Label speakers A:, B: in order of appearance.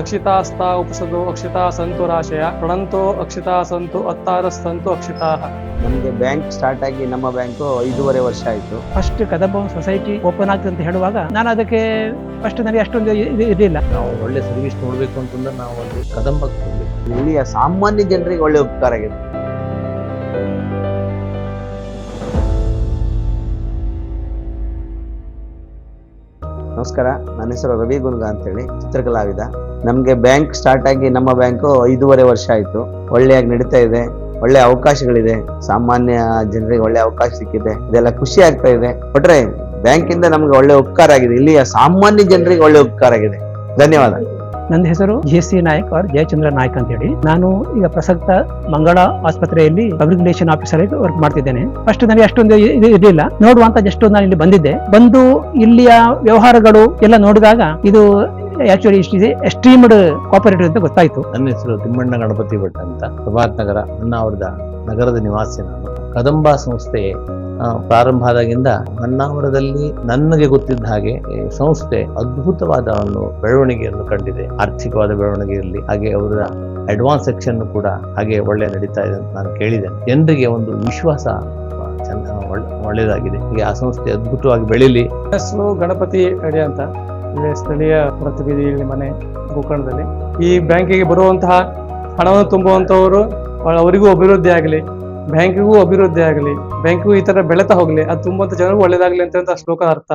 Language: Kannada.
A: ಅಕ್ಷಿತಾಸ್ತಾ ಉಪಸದು ಅಕ್ಷಿತಾ ಸಂತು ರಾಶಯ ಪ್ರಣಂತೋ ಅಕ್ಷಿತಾ ಸಂತು ಅತ್ತಾರಸ್ತಂತು ಅಕ್ಷಿತಾ
B: ನಮಗೆ ಬ್ಯಾಂಕ್ ಸ್ಟಾರ್ಟ್ ಆಗಿ ನಮ್ಮ ಬ್ಯಾಂಕು ಐದೂವರೆ ವರ್ಷ ಆಯಿತು.
C: ಫಸ್ಟ್ ಕದಂಬ ಸೊಸೈಟಿ ಓಪನ್ ಆಗ್ತದೆ ಅಂತ ಹೇಳುವಾಗ ನಾನು ಅದಕ್ಕೆ ಫಸ್ಟ್ ನನಗೆ ಅಷ್ಟೊಂದು ಇದು ಇರಲಿಲ್ಲ
D: ನಾವು ಒಳ್ಳೆ ಸರ್ವಿಸ್ ನೋಡಬೇಕು ಅಂತಂದ್ರೆ ನಾವು ಒಂದು ಕದಂಬಕ್ಕೆ ಹೋಗ್ಬೇಕು
B: ಇಲ್ಲಿಯ ಸಾಮಾನ್ಯ ಜನರಿಗೆ ಒಳ್ಳೆ ಉಪಕಾರ ಆಗಿದೆ. ನಮಸ್ಕಾರ ನನ್ನ ಹೆಸರು ರವಿ ಗುನ್ಗ ಅಂತೇಳಿ ಚಿತ್ರಕಲಾವಿದ. ನಮಗೆ ಬ್ಯಾಂಕ್ ಸ್ಟಾರ್ಟ್ ಆಗಿ ನಮ್ಮ ಬ್ಯಾಂಕು ಐದೂವರೆ ವರ್ಷ ಆಯಿತು. ಒಳ್ಳೆಯಾಗಿ ನಡೀತಾ ಇದೆ. ಒಳ್ಳೆ ಅವಕಾಶಗಳಿದೆ. ಸಾಮಾನ್ಯ ಜನರಿಗೆ ಒಳ್ಳೆ ಅವಕಾಶ ಸಿಕ್ಕಿದೆ. ಇದೆಲ್ಲ ಖುಷಿ ಆಗ್ತಾ ಇದೆ. ಒಟ್ರೆ ಬ್ಯಾಂಕಿಂದ ನಮ್ಗೆ ಒಳ್ಳೆ ಉಪಕಾರ ಆಗಿದೆ. ಇಲ್ಲಿಯ ಸಾಮಾನ್ಯ ಜನರಿಗೆ ಒಳ್ಳೆ ಉಪಕಾರ ಆಗಿದೆ. ಧನ್ಯವಾದ.
C: ನನ್ನ ಹೆಸರು ಜೆ ಸಿ ನಾಯಕ್ ಅವ್ರ, ಜಯಚಂದ್ರ ನಾಯಕ್ ಅಂತ ಹೇಳಿ. ನಾನು ಈಗ ಪ್ರಸಕ್ತ ಮಂಗಳ ಆಸ್ಪತ್ರೆಯಲ್ಲಿ ಪಬ್ಲಿಕ್ ಆಫೀಸರ್ ಆಗಿ ವರ್ಕ್ ಮಾಡ್ತಿದ್ದೇನೆ. ಫಸ್ಟ್ ನನಗೆ ಅಷ್ಟೊಂದು ಇರಲಿಲ್ಲ ನೋಡುವಂತ ಜಸ್ಟ್ ನಾನು ಇಲ್ಲಿ ಬಂದಿದ್ದೆ. ಬಂದು ಇಲ್ಲಿಯ ವ್ಯವಹಾರಗಳು ಎಲ್ಲ ನೋಡಿದಾಗ ಇದು ಆಕ್ಚುಲಿ ಇಷ್ಟಿದೆ ಎಕ್ಸ್ಟ್ರೀಮ್ಡ್ ಕೋಪರೇಟಿವ್ ಅಂತ ಗೊತ್ತಾಯ್ತು.
D: ನನ್ನ ಹೆಸರು ತಿಮ್ಮಣ್ಣ ಗಣಪತಿ ಭಟ್ ಅಂತ. ಪ್ರಭಾತ್ ನಗರ ಹೊನ್ನಾವರದ ನಗರದ ನಿವಾಸಿ ನಾನು. ಕದಂಬ ಸಂಸ್ಥೆ ಪ್ರಾರಂಭ ಆದಾಗಿಂದ ಹೊನ್ನಾವರದಲ್ಲಿ ನನಗೆ ಗೊತ್ತಿದ್ದ ಹಾಗೆ ಈ ಸಂಸ್ಥೆ ಅದ್ಭುತವಾದ ಒಂದು ಬೆಳವಣಿಗೆಯನ್ನು ಕಂಡಿದೆ. ಆರ್ಥಿಕವಾದ ಬೆಳವಣಿಗೆ ಇರಲಿ ಹಾಗೆ ಅವರ ಅಡ್ವಾನ್ಸ್ ಸೆಕ್ಷನ್ ಕೂಡ ಹಾಗೆ ಒಳ್ಳೆ ನಡೀತಾ ಇದೆ ಅಂತ ನಾನು ಕೇಳಿದೆ ಜನರಿಗೆ ಒಂದು ವಿಶ್ವಾಸ ಚೆನ್ನ ಒಳ್ಳೆ- ಒಳ್ಳೆಯದಾಗಿದೆ ಹೀಗೆ ಆ ಸಂಸ್ಥೆ ಅದ್ಭುತವಾಗಿ ಬೆಳೀಲಿ.
A: ಹೆಸರು ಗಣಪತಿ ಅಡಿ ಅಂತ. ಸ್ಥಳೀಯ ಪ್ರತಿನಿಧಿ ಇಲ್ಲಿ ಮನೆ ಗೋಕರ್ಣದಲ್ಲಿ. ಈ ಬ್ಯಾಂಕಿಗೆ ಬರುವಂತಹ ಹಣವನ್ನು ತುಂಬುವಂತವರು ಅವರಿಗೂ ಅಭಿವೃದ್ಧಿ ಆಗಲಿ, ಬ್ಯಾಂಕಿಗೂ ಅಭಿವೃದ್ಧಿ ಆಗಲಿ, ಬ್ಯಾಂಕಿಗೂ ಈ ತರ ಬೆಳೆತಾ ಹೋಗ್ಲಿ, ಅದು ತುಂಬುವಂತ ಜನರಿಗೂ ಒಳ್ಳೇದಾಗಲಿ ಅಂತ ಶ್ಲೋಕದ ಅರ್ಥ.